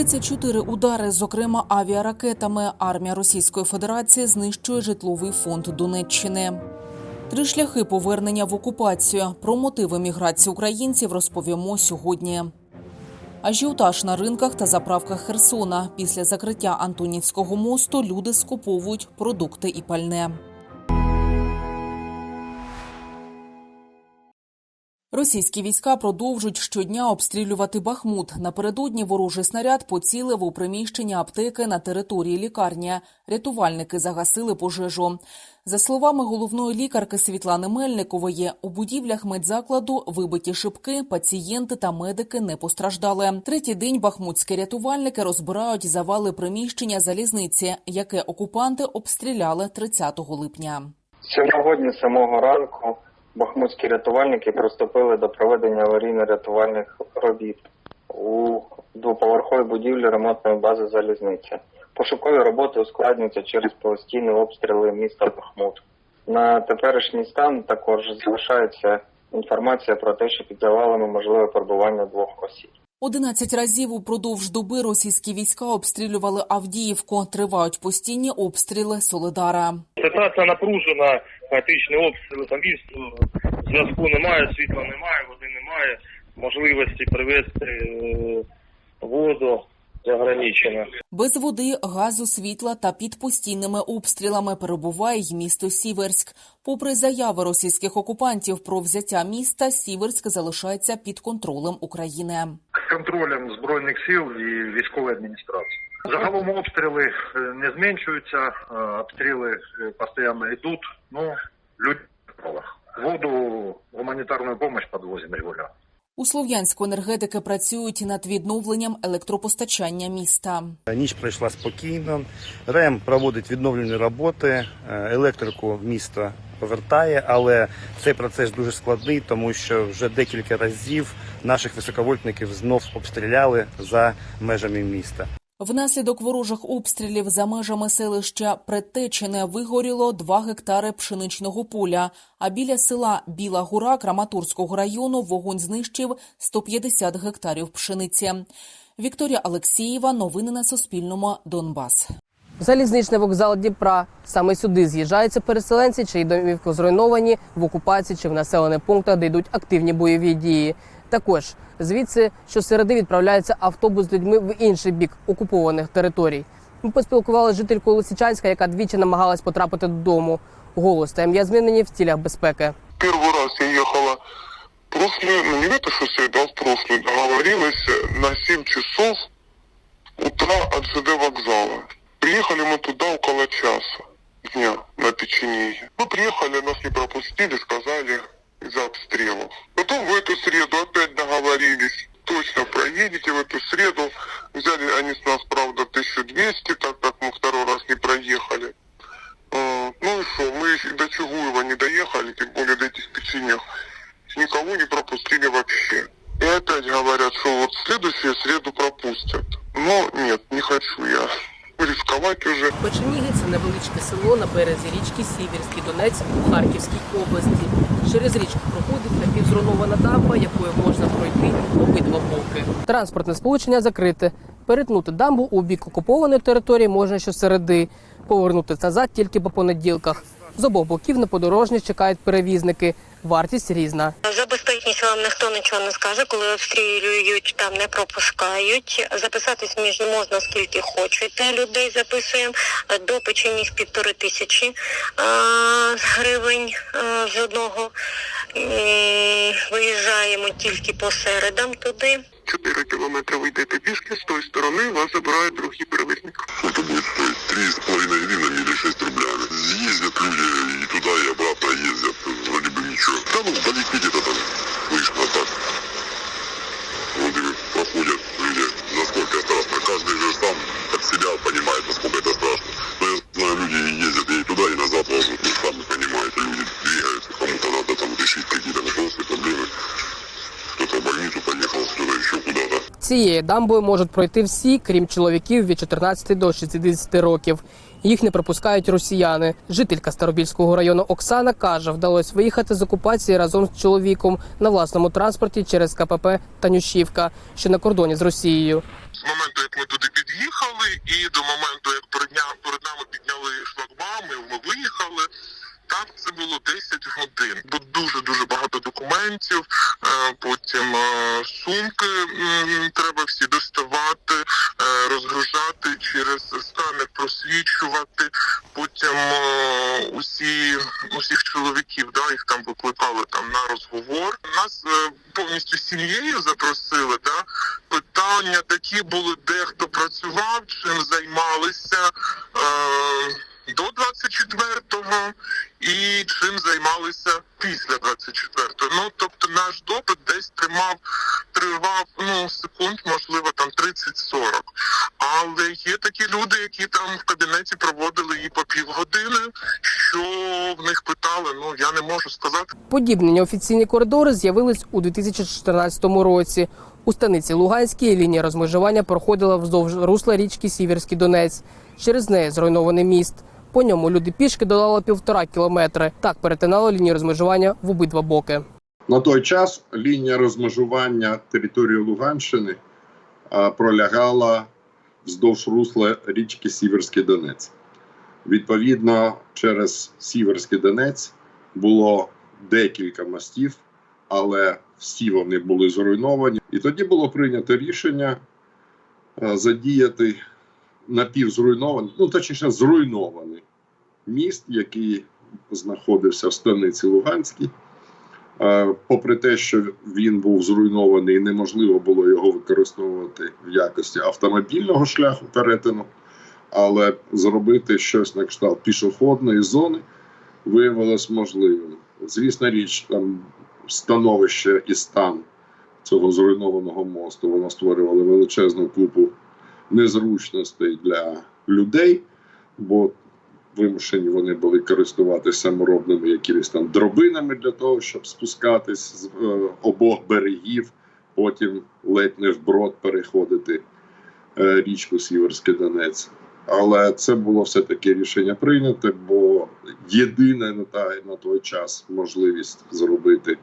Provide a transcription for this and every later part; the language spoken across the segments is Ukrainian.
34 удари, зокрема авіаракетами. Армія Російської Федерації знищує житловий фонд Донеччини. Три шляхи повернення в окупацію. Про мотиви міграції українців розповімо сьогодні. Ажіотаж на ринках та заправках Херсона. Після закриття Антонівського мосту люди скуповують продукти і пальне. Російські війська продовжують щодня обстрілювати Бахмут. Напередодні ворожий снаряд поцілив у приміщення аптеки на території лікарні. Рятувальники загасили пожежу. За словами головної лікарки Світлани Мельникової, у будівлях медзакладу вибиті шибки, пацієнти та медики не постраждали. Третій день бахмутські рятувальники розбирають завали приміщення залізниці, яке окупанти обстріляли 30 липня. Сьогодні, самого ранку, бахмутські рятувальники приступили до проведення аварійно-рятувальних робіт у двоповерховій будівлі ремонтної бази залізниці. Пошукові роботи ускладнюються через постійні обстріли міста Бахмут. На теперішній стан також залишається інформація про те, що під завалами можливе перебування двох осіб. 11 разів упродовж доби російські війська обстрілювали Авдіївку. Тривають постійні обстріли Солидара. Ситуація напружена, хаотичні обстріли по місту, зв'язку немає, світла немає, води немає, можливості привезти е, воду заграничено. Без води, газу, світла та під постійними обстрілами перебуває й місто Сіверськ. Попри заяви російських окупантів про взяття міста, Сіверськ залишається під контролем України. контролем збройних сил і військової адміністрації. Загалом обстріли е, не зменшуються, е, обстріли е, постійно йдуть. Ну люди. Воду, гуманітарну допомогу підвозимо регулярно. У Слов'янську енергетики працюють над відновленням електропостачання міста. Ніч пройшла спокійно. РЕМ проводить відновлені роботи, електрику в місто повертає, але цей процес дуже складний, тому що вже декілька разів наших високовольтників знов обстріляли за межами міста. Внаслідок ворожих обстрілів за межами селища Предтечене вигоріло 2 гектари пшеничного поля. А біля села Біла Гура Краматорського району вогонь знищив 150 гектарів пшениці. Вікторія Алексієва. Новини на Суспільному. Донбас. Залізничний вокзал Дніпра. Саме сюди з'їжджаються переселенці, чиї домівки зруйновані в окупації чи в населених пунктах, де йдуть активні бойові дії. Також звідси щосереди відправляється автобус з людьми в інший бік окупованих територій. Ми поспілкувалися з жителькою Лисичанська, яка двічі намагалась потрапити додому. Голос та ім'я змінені в цілях безпеки. Первый раз я ехала прошлую, ну не в эту шоссе, да, в прошлую, договорилась на 7 часов утра от ЖД вокзала. Приехали мы туда около часа дня на печенеге. Мы приехали, нас не пропустили, сказали из-за обстрелов. Потом в эту среду опять договорились. Точно проедете в эту среду. Взяли они с нас, правда, 1200, так как мы второй раз не проехали. А, Ну и что, мы и до Чугуева не доехали, тем более до этих печенег. Никого не пропустили вообще. И опять говорят, что вот в следующую среду пропустят. Но нет, не хочу я рисковать уже. Печеніги це невеличке село на березі річки Сіверський Донець у Харківській області. Через річку проходить напівзруйнована дамба, якою можна пройти обидва боки. Транспортне сполучення закрите. Перетнути дамбу у бік окупованої території можна щосереди. Повернути назад тільки по понеділках. З обох боків на подорожні чекають перевізники. Вартість різна За безпечність вам ніхто нічого не скаже, коли обстрілюють, там не пропускають. Записатись між можна скільки хочете. Людей записуємо до печеніг півтори тисячі а, гривень а, з одного. М, Виїжджаємо тільки по середам туди. 4 километра вы идете пешки, с той стороны вас забирает другие перевозник. Это будет стоить три с половиной гривны или шесть рублями. Ездят люди и туда, и обратно ездят. Вроде бы ничего. Да ну, вдалеке где-то там вышла так. Цією дамбою можуть пройти всі, крім чоловіків від 14 до 60 років. Їх не пропускають росіяни. Жителька Старобільського району Оксана каже, вдалося виїхати з окупації разом з чоловіком на власному транспорті через КПП Танюшівка, що на кордоні з Росією. З моменту, як ми туди під'їхали, і до моменту, як перед, нами підняли 24-ї. Ну тобто наш допит десь тримав, тривав ну секунд, можливо, там 30-40. Але є такі люди, які там в кабінеті проводили і по півгодини, що в них питали. Ну я не можу сказати. Подібні неофіційні коридори з'явились у 2014 році. У станиці Луганській лінія розмежування проходила вздовж русла річки Сіверський Донець. Через неї зруйнований міст. По ньому люди пішки долали півтора кілометри. Так перетинали лінію розмежування в обидва боки. На той час лінія розмежування території Луганщини пролягала вздовж русла річки Сіверський Донець. Відповідно, через Сіверський Донець було декілька мостів, але всі вони були зруйновані. І тоді було прийнято рішення задіяти напівзруйнований, ну точніше, зруйнований міст, який знаходився в станиці Луганській. Попри те, що він був зруйнований, і неможливо було його використовувати в якості автомобільного шляху перетину, але зробити щось на кшталт пішохідної зони виявилось можливим. Звісно, річ, там становище і стан цього зруйнованого мосту воно створювало величезну купу незручностей для людей, бо вимушені вони були користуватися саморобними якимись там дробинами для того, щоб спускатись з е, обох берегів, потім ледь не вброд переходити е, річку Сіверський Донець. Але це було все-таки рішення прийняте, бо єдина на, та, на той час можливість зробити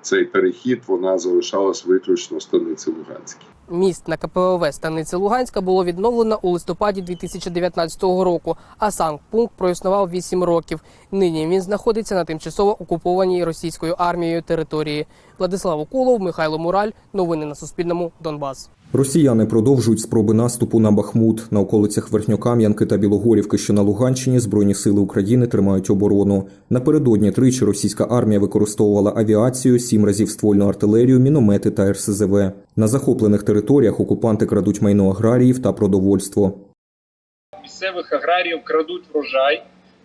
цей перехід вона залишалась виключно в станиці Луганській. Міст на КПВВ станиці Луганська було відновлено у листопаді 2019 року, а сам пункт проіснував 8 років. Нині він знаходиться на тимчасово окупованій російською армією території. Владислав Уколов, Михайло Мураль. Новини на Суспільному. Донбас. Росіяни продовжують спроби наступу на Бахмут. На околицях Верхньокам'янки та Білогорівки, що на Луганщині, Збройні сили України тримають оборону. Напередодні тричі російська армія використовувала авіацію, сім разів ствольну артилерію, міномети та РСЗВ. На захоплених територіях окупанти крадуть майно аграріїв та продовольство. місцевих аграріїв крадуть врожай,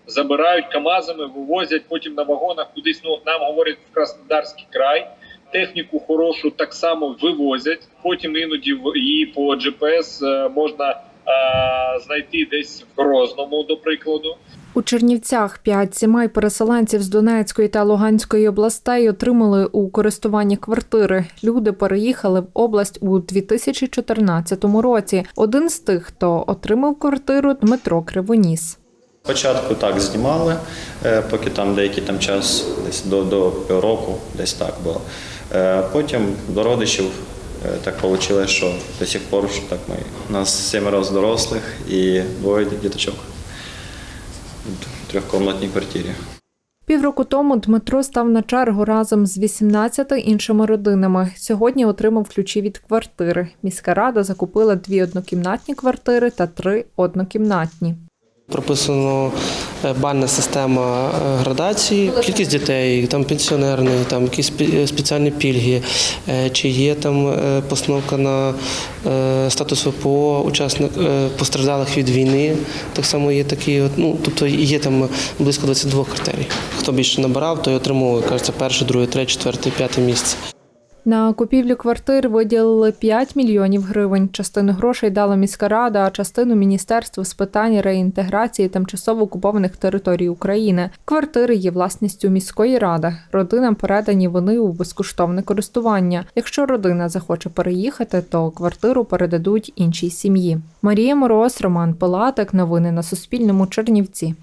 забирають КАМАЗами, вивозять потім на вагонах кудись. Ну нам говорять в Краснодарський край. Техніку хорошу так само вивозять. Потім іноді в- її по GPS е, можна е, знайти десь в Грозному, до прикладу. У Чернівцях п'ять сімей переселенців з Донецької та Луганської областей отримали у користуванні квартири. Люди переїхали в область у 2014 році. Один з тих, хто отримав квартиру, Дмитро Кривоніс. Спочатку так знімали, е, поки там деякий там час, десь до, до півроку, десь так було. Е, Потім до родичів е, так вийшло, що до сих пор що так ми. У нас семеро з дорослих і двоє діточок в трьохкомнатній квартирі. Півроку тому Дмитро став на чергу разом з 18 іншими родинами. Сьогодні отримав ключі від квартири. Міська рада закупила дві однокімнатні квартири та три однокімнатні. Прописано е, бальна система е, градації, кількість дітей, там пенсіонерний, там якісь спеціальні пільги, е, чи є там е, постановка на е, статус ВПО учасник е, постраждалих від війни. Так само є такі, ну тобто є там близько 22 критерій. Хто більше набирав, той отримував, кажеться, перше, друге, третє, четверте, п'яте місце. На купівлю квартир виділили 5 мільйонів гривень. Частину грошей дала міська рада, а частину міністерство з питань реінтеграції тимчасово окупованих територій України. Квартири є власністю міської ради. Родинам передані вони у безкоштовне користування. Якщо родина захоче переїхати, то квартиру передадуть іншій сім'ї. Марія Мороз, Роман Пилатик. Новини на Суспільному. Чернівці.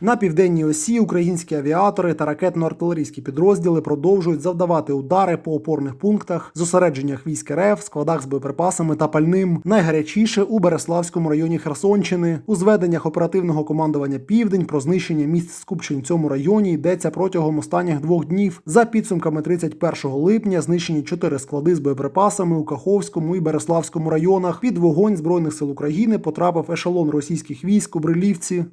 На південній осі українські авіатори та ракетно-артилерійські підрозділи продовжують завдавати удари по опорних пунктах, зосередженнях військ РФ, складах з боєприпасами та пальним. Найгарячіше у Береславському районі Херсонщини. У зведеннях оперативного командування Південь про знищення місць скупчень в цьому районі йдеться протягом останніх двох днів. За підсумками 31 липня знищені чотири склади з боєприпасами у Каховському і Береславському районах. Під вогонь збройних сил України потрапив ешелон російських військ у Брилівці.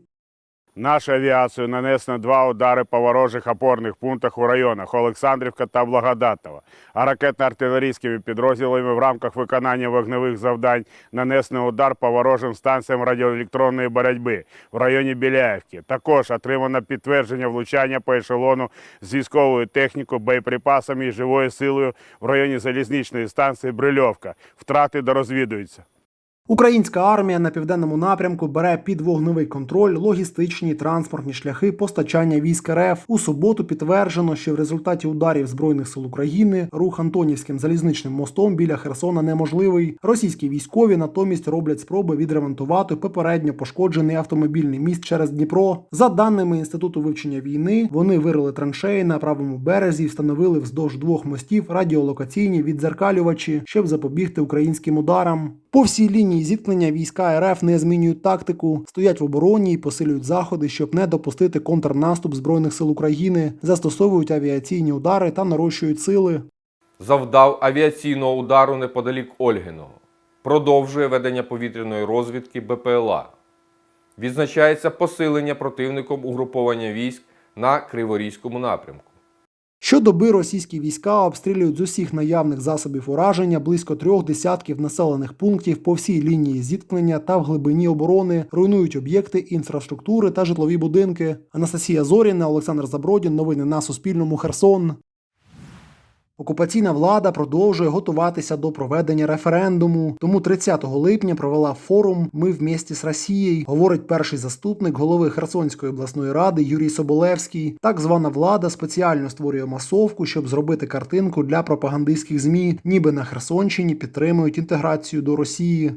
Нашою авіацією нанесено два удари по ворожих опорних пунктах у районах Олександрівка та Благодатного. А ракетно-артилерійськими підрозділами в рамках виконання вогневих завдань нанесено удар по ворожим станціям радіоелектронної боротьби в районі Біляївки. Також отримано підтвердження влучання по ешелону з військовою технікою, боєприпасами і живою силою в районі залізничної станції Брильовка. Втрати дорозвідуються. Українська армія на південному напрямку бере під вогневий контроль логістичні і транспортні шляхи постачання військ РФ. У суботу підтверджено, що в результаті ударів збройних сил України рух Антонівським залізничним мостом біля Херсона неможливий. Російські військові натомість роблять спроби відремонтувати попередньо пошкоджений автомобільний міст через Дніпро. За даними інституту вивчення війни, вони вирили траншеї на правому березі і встановили вздовж двох мостів радіолокаційні віддзеркалювачі, щоб запобігти українським ударам. По всій лінії зіткнення війська РФ не змінюють тактику, стоять в обороні і посилюють заходи, щоб не допустити контрнаступ збройних сил України, застосовують авіаційні удари та нарощують сили. завдав авіаційного удару неподалік Ольгиного, продовжує ведення повітряної розвідки БПЛА. Відзначається посилення противником угруповання військ на Криворізькому напрямку. Щодоби російські війська обстрілюють з усіх наявних засобів ураження близько трьох десятків населених пунктів по всій лінії зіткнення та в глибині оборони, руйнують об'єкти інфраструктури та житлові будинки. Анастасія Зоріна, Олександр Забродін. Новини на Суспільному. Херсон. Окупаційна влада продовжує готуватися до проведення референдуму. Тому 30 липня провела форум Ми вместе з Росією, говорить перший заступник голови Херсонської обласної ради Юрій Соболевський. Так звана влада спеціально створює масовку, щоб зробити картинку для пропагандистських змі, ніби на Херсонщині підтримують інтеграцію до Росії.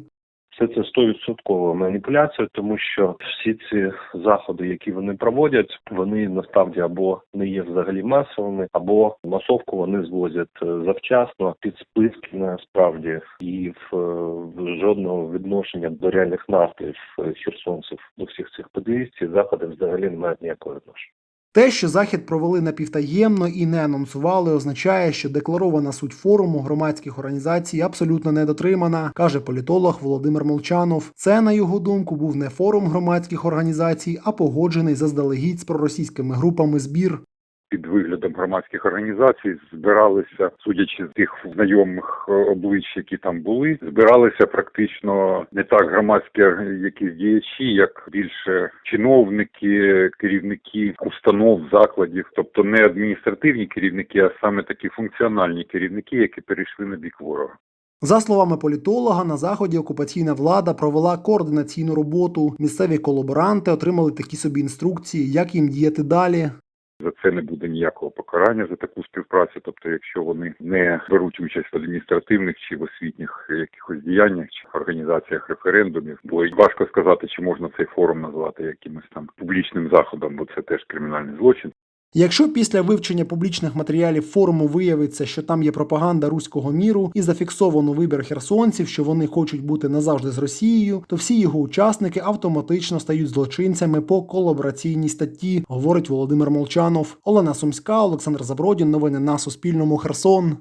Все це стовідсоткова маніпуляція, тому що всі ці заходи, які вони проводять, вони насправді або не є взагалі масовими, або масовку вони звозять е, завчасно під списки насправді і в, е, в жодного відношення до реальних настроїв е, херсонців до всіх цих подій. Ці заходи взагалі не мають ніякого відношення. Те, що захід провели напівтаємно і не анонсували, означає, що декларована суть форуму громадських організацій абсолютно не дотримана, каже політолог Володимир Молчанов. Це, на його думку, був не форум громадських організацій, а погоджений заздалегідь з проросійськими групами збір. Під виглядом громадських організацій збиралися, судячи з тих знайомих е, облич, які там були, збиралися практично не так громадські якісь діячі, як більше чиновники, керівники установ, закладів, тобто не адміністративні керівники, а саме такі функціональні керівники, які перейшли на бік ворога. За словами політолога, на заході окупаційна влада провела координаційну роботу. Місцеві колаборанти отримали такі собі інструкції, як їм діяти далі. За це не буде ніякого покарання за таку співпрацю. Тобто, якщо вони не беруть участь в адміністративних чи в освітніх якихось діяннях чи організаціях референдумів, бо важко сказати, чи можна цей форум назвати якимось там публічним заходом, бо це теж кримінальний злочин. Якщо після вивчення публічних матеріалів форуму виявиться, що там є пропаганда руського міру і зафіксовано вибір херсонців, що вони хочуть бути назавжди з Росією, то всі його учасники автоматично стають злочинцями по колабораційній статті, говорить Володимир Молчанов. Олена Сумська, Олександр Забродін. Новини на Суспільному. Херсон.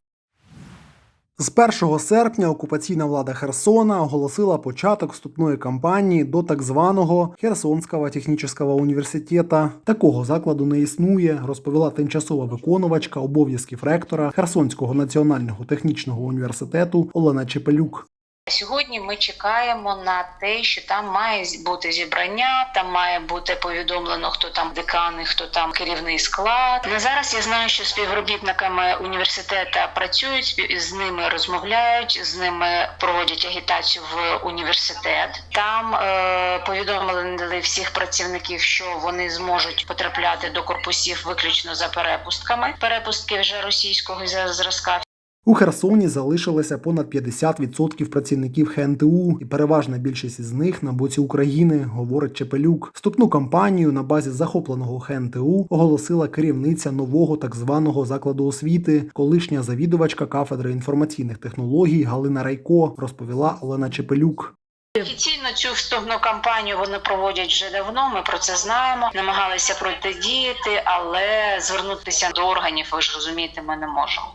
З 1 серпня окупаційна влада Херсона оголосила початок вступної кампанії до так званого Херсонського технічного університету. Такого закладу не існує, розповіла тимчасова виконувачка обов'язків ректора Херсонського національного технічного університету Олена Чепелюк. Сьогодні ми чекаємо на те, що там має бути зібрання, там має бути повідомлено, хто там декани, хто там керівний склад. На зараз я знаю, що співробітниками університету працюють, з ними розмовляють, з ними проводять агітацію в університет. Там е, повідомили всіх працівників, що вони зможуть потрапляти до корпусів виключно за перепустками. Перепустки вже російського зразка У Херсоні залишилося понад 50% працівників ХНТУ, і переважна більшість із них на боці України, говорить Чепелюк. Вступну кампанію на базі захопленого ХНТУ оголосила керівниця нового так званого закладу освіти, колишня завідувачка кафедри інформаційних технологій Галина Райко, розповіла Олена Чепелюк. Офіційно цю вступну кампанію вони проводять вже давно. Ми про це знаємо. Намагалися протидіяти, але звернутися до органів, ви ж розумієте, ми не можемо.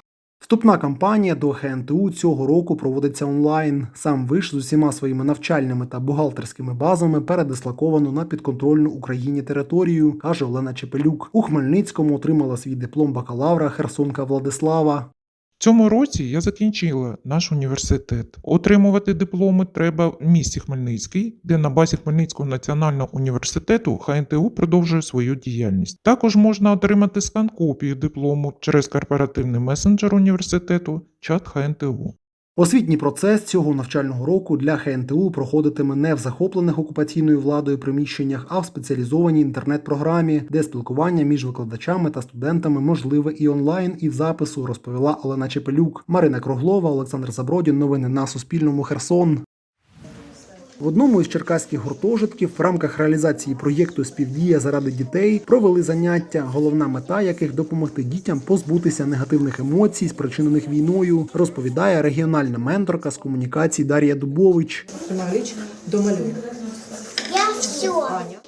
Вступна кампанія до ХНТУ цього року проводиться онлайн. Сам виш з усіма своїми навчальними та бухгалтерськими базами передислоковано на підконтрольну Україні територію, каже Олена Чепелюк. У Хмельницькому отримала свій диплом бакалавра Херсонка Владислава. Цьому році я закінчила наш університет. Отримувати дипломи треба в місті Хмельницький, де на базі Хмельницького національного університету ХНТУ продовжує свою діяльність. Також можна отримати скан копію диплому через корпоративний месенджер університету чат ХНТУ. Освітній процес цього навчального року для ХНТУ проходитиме не в захоплених окупаційною владою приміщеннях, а в спеціалізованій інтернет-програмі, де спілкування між викладачами та студентами можливе і онлайн, і в запису, розповіла Олена Чепелюк. Марина Круглова, Олександр Забродін. Новини на Суспільному. Херсон. В одному із черкаських гуртожитків в рамках реалізації проєкту Співдія заради дітей провели заняття, головна мета яких допомогти дітям позбутися негативних емоцій, спричинених війною, розповідає регіональна менторка з комунікацій Дар'я Дубович. Марич, до все.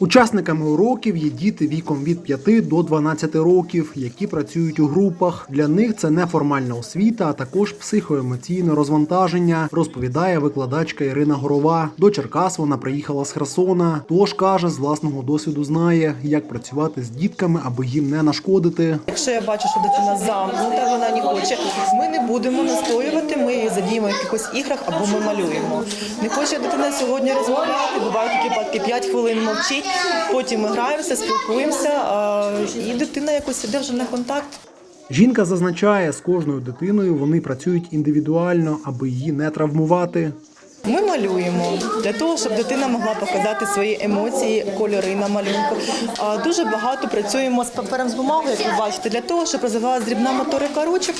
Учасниками уроків є діти віком від 5 до 12 років, які працюють у групах. Для них це неформальна освіта, а також психоемоційне розвантаження, розповідає викладачка Ірина Горова. До Черкас вона приїхала з Херсона. Тож каже, з власного досвіду знає, як працювати з дітками, аби їм не нашкодити. Якщо я бачу, що дитина замкнута, вона не хоче, ми не будемо настоювати, ми її задіємо в якихось іграх або ми малюємо. Не хоче дитина сьогодні розмовляти, бувають такі випадки 5 хвилин мовчить, потім ми граємося, спілкуємося, і дитина якось іде вже на контакт. Жінка зазначає, з кожною дитиною вони працюють індивідуально, аби її не травмувати. Ми малюємо для того, щоб дитина могла показати свої емоції, кольори на малюнку. Дуже багато працюємо з папером з бумагою, як ви бачите, для того, щоб розвивалася дрібна моторика ручок.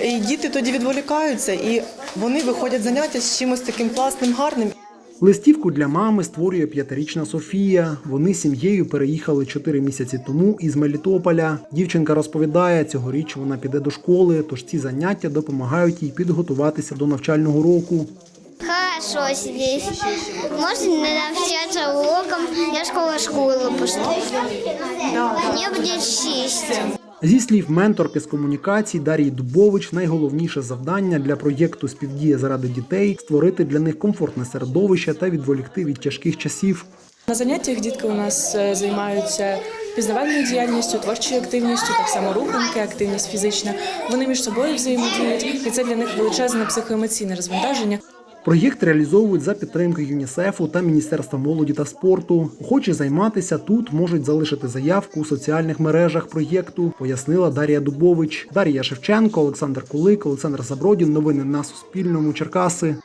І діти тоді відволікаються, і вони виходять заняття з чимось таким класним, гарним. Листівку для мами створює п'ятирічна Софія. Вони сім'єю переїхали чотири місяці тому із Мелітополя. Дівчинка розповідає, цьогоріч вона піде до школи, тож ці заняття допомагають їй підготуватися до навчального року. Хорошо здесь. Можно не навчаться урокам. Я в школу поступлю. Мне будет шесть. Зі слів менторки з комунікацій Дарії Дубович, найголовніше завдання для проєкту Співдія заради дітей створити для них комфортне середовище та відволікти від тяжких часів. На заняттях дітки у нас е, займаються пізнавальною діяльністю, творчою активністю, так само руханки, активність фізична. Вони між собою взаємодіють, і це для них величезне психоемоційне розвантаження. Проєкт реалізовують за підтримки ЮНІСЕФу та Міністерства молоді та спорту. Хоче займатися тут можуть залишити заявку у соціальних мережах проєкту, пояснила Дар'я Дубович. Дар'я Шевченко, Олександр Кулик, Олександр Забродін. Новини на Суспільному. Черкаси.